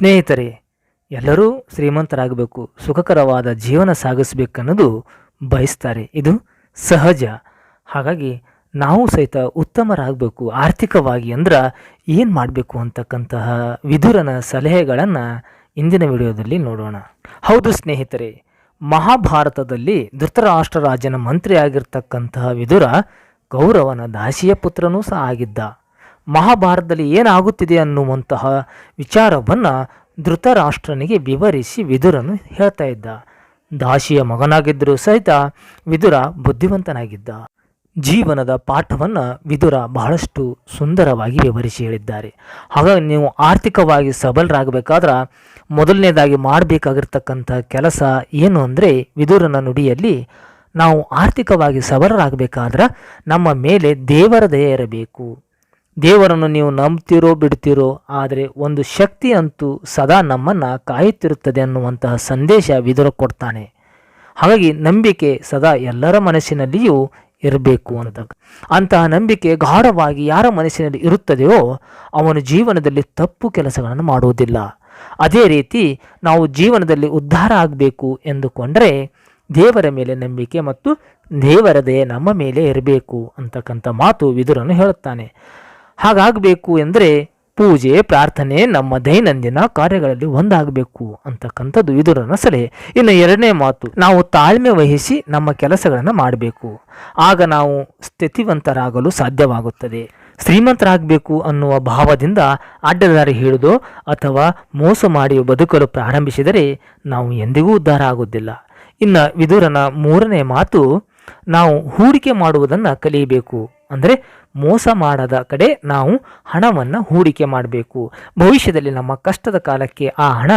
ಸ್ನೇಹಿತರೆ, ಎಲ್ಲರೂ ಶ್ರೀಮಂತರಾಗಬೇಕು, ಸುಖಕರವಾದ ಜೀವನ ಸಾಗಿಸಬೇಕನ್ನೋದು ಬಯಸ್ತಾರೆ. ಇದು ಸಹಜ. ಹಾಗಾಗಿ ನಾವು ಸಹಿತ ಉತ್ತಮರಾಗಬೇಕು, ಆರ್ಥಿಕವಾಗಿ ಅಂದ್ರೆ ಏನು ಮಾಡಬೇಕು ಅಂತಕ್ಕಂತಹ ವಿದುರನ ಸಲಹೆಗಳನ್ನು ಇಂದಿನ ವಿಡಿಯೋದಲ್ಲಿ ನೋಡೋಣ. ಹೌದು ಸ್ನೇಹಿತರೆ, ಮಹಾಭಾರತದಲ್ಲಿ ಧೃತರಾಷ್ಟ್ರ ರಾಜನ ಮಂತ್ರಿಯಾಗಿರ್ತಕ್ಕಂತಹ ವಿದುರ ಕೌರವನ ದಾಸಿಯ ಪುತ್ರನೂ ಸಹ ಆಗಿದ್ದ. ಮಹಾಭಾರತದಲ್ಲಿ ಏನಾಗುತ್ತಿದೆ ಅನ್ನುವಂತಹ ವಿಚಾರವನ್ನು ಧೃತರಾಷ್ಟ್ರನಿಗೆ ವಿವರಿಸಿ ವಿದುರನು ಹೇಳ್ತಾ ಇದ್ದ. ದಾಸಿಯ ಮಗನಾಗಿದ್ದರೂ ಸಹಿತ ವಿದುರ ಬುದ್ಧಿವಂತನಾಗಿದ್ದ. ಜೀವನದ ಪಾಠವನ್ನು ವಿದುರ ಬಹಳಷ್ಟು ಸುಂದರವಾಗಿ ವಿವರಿಸಿ ಹೇಳಿದ್ದಾರೆ. ಹಾಗಾಗಿ ನೀವು ಆರ್ಥಿಕವಾಗಿ ಸಬಲರಾಗಬೇಕಾದ್ರೆ ಮೊದಲನೇದಾಗಿ ಮಾಡಬೇಕಾಗಿರ್ತಕ್ಕಂಥ ಕೆಲಸ ಏನು ಅಂದರೆ ವಿದುರನ ನುಡಿಯಲ್ಲಿ ನಾವು ಆರ್ಥಿಕವಾಗಿ ಸಬಲರಾಗಬೇಕಾದ್ರೆ ನಮ್ಮ ಮೇಲೆ ದೇವರ ದಯೆ ಇರಬೇಕು. ದೇವರನ್ನು ನೀವು ನಂಬ್ತಿರೋ ಬಿಡ್ತಿರೋ, ಆದರೆ ಒಂದು ಶಕ್ತಿ ಅಂತೂ ಸದಾ ನಮ್ಮನ್ನು ಕಾಯುತ್ತಿರುತ್ತದೆ ಅನ್ನುವಂತಹ ಸಂದೇಶ ವಿದುರ ಕೊಡ್ತಾನೆ. ಹಾಗಾಗಿ ನಂಬಿಕೆ ಸದಾ ಎಲ್ಲರ ಮನಸ್ಸಿನಲ್ಲಿಯೂ ಇರಬೇಕು ಅಂತ. ಅಂತಹ ನಂಬಿಕೆ ಗಾಢವಾಗಿ ಯಾರ ಮನಸ್ಸಿನಲ್ಲಿ ಇರುತ್ತದೆಯೋ, ಅವನು ಜೀವನದಲ್ಲಿ ತಪ್ಪು ಕೆಲಸಗಳನ್ನು ಮಾಡುವುದಿಲ್ಲ. ಅದೇ ರೀತಿ ನಾವು ಜೀವನದಲ್ಲಿ ಉದ್ಧಾರ ಆಗಬೇಕು ಎಂದುಕೊಂಡರೆ ದೇವರ ಮೇಲೆ ನಂಬಿಕೆ ಮತ್ತು ದೇವರದೇ ನಮ್ಮ ಮೇಲೆ ಇರಬೇಕು ಅಂತಕ್ಕಂಥ ಮಾತು ವಿದುರನ್ನು ಹೇಳುತ್ತಾನೆ. ಹಾಗಾಗಬೇಕು ಎಂದರೆ ಪೂಜೆ, ಪ್ರಾರ್ಥನೆ ನಮ್ಮ ದೈನಂದಿನ ಕಾರ್ಯಗಳಲ್ಲಿ ಒಂದಾಗಬೇಕು ಅಂತಕ್ಕಂಥದ್ದು ವಿದುರನ ಸಲಹೆ ಇನ್ನು ಎರಡನೇ ಮಾತು, ನಾವು ತಾಳ್ಮೆ ವಹಿಸಿ ನಮ್ಮ ಕೆಲಸಗಳನ್ನು ಮಾಡಬೇಕು. ಆಗ ನಾವು ಸ್ಥಿತಿವಂತರಾಗಲು ಸಾಧ್ಯವಾಗುತ್ತದೆ. ಶ್ರೀಮಂತರಾಗಬೇಕು ಅನ್ನುವ ಭಾವದಿಂದ ಅಡ್ಡದಾರಿ ಹಿಡಿದು ಅಥವಾ ಮೋಸ ಮಾಡಿ ಬದುಕಲು ಪ್ರಾರಂಭಿಸಿದರೆ ನಾವು ಎಂದಿಗೂ ಉದ್ಧಾರ ಆಗುವುದಿಲ್ಲ. ಇನ್ನು ವಿದುರನ ಮೂರನೇ ಮಾತು, ನಾವು ಹೂಡಿಕೆ ಮಾಡುವುದನ್ನು ಕಲಿಯಬೇಕು. ಅಂದರೆ ಮೋಸ ಮಾಡದ ಕಡೆ ನಾವು ಹಣವನ್ನು ಹೂಡಿಕೆ ಮಾಡಬೇಕು. ಭವಿಷ್ಯದಲ್ಲಿ ನಮ್ಮ ಕಷ್ಟದ ಕಾಲಕ್ಕೆ ಆ ಹಣ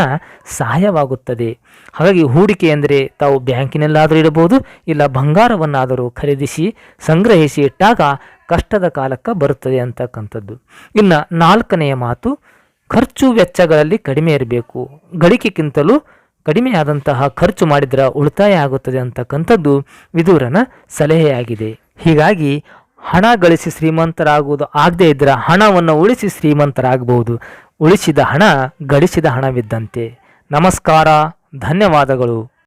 ಸಹಾಯವಾಗುತ್ತದೆ. ಹಾಗಾಗಿ ಹೂಡಿಕೆ ಅಂದರೆ ತಾವು ಬ್ಯಾಂಕಿನಲ್ಲಾದರೂ ಇಡಬಹುದು, ಇಲ್ಲ ಬಂಗಾರವನ್ನಾದರೂ ಖರೀದಿಸಿ ಸಂಗ್ರಹಿಸಿ ಇಟ್ಟಾಗ ಕಷ್ಟದ ಕಾಲಕ್ಕೆ ಬರುತ್ತದೆ ಅಂತಕ್ಕಂಥದ್ದು. ಇನ್ನು ನಾಲ್ಕನೆಯ ಮಾತು, ಖರ್ಚು ವೆಚ್ಚಗಳಲ್ಲಿ ಕಡಿಮೆ ಇರಬೇಕು. ಗಳಿಕೆಗಿಂತಲೂ ಕಡಿಮೆಯಾದಂತಹ ಖರ್ಚು ಮಾಡಿದರೆ ಉಳಿತಾಯ ಆಗುತ್ತದೆ ಅಂತಕ್ಕಂಥದ್ದು ವಿದೂರನ ಸಲಹೆಯಾಗಿದೆ. ಹೀಗಾಗಿ ಹಣ ಗಳಿಸಿ ಶ್ರೀಮಂತರಾಗುವುದು ಆಗದೇ ಇದ್ದರೆ ಹಣವನ್ನು ಉಳಿಸಿ ಶ್ರೀಮಂತರಾಗಬಹುದು. ಉಳಿಸಿದ ಹಣ ಗಳಿಸಿದ ಹಣವಿದ್ದಂತೆ. ನಮಸ್ಕಾರ ಧನ್ಯವಾದಗಳು.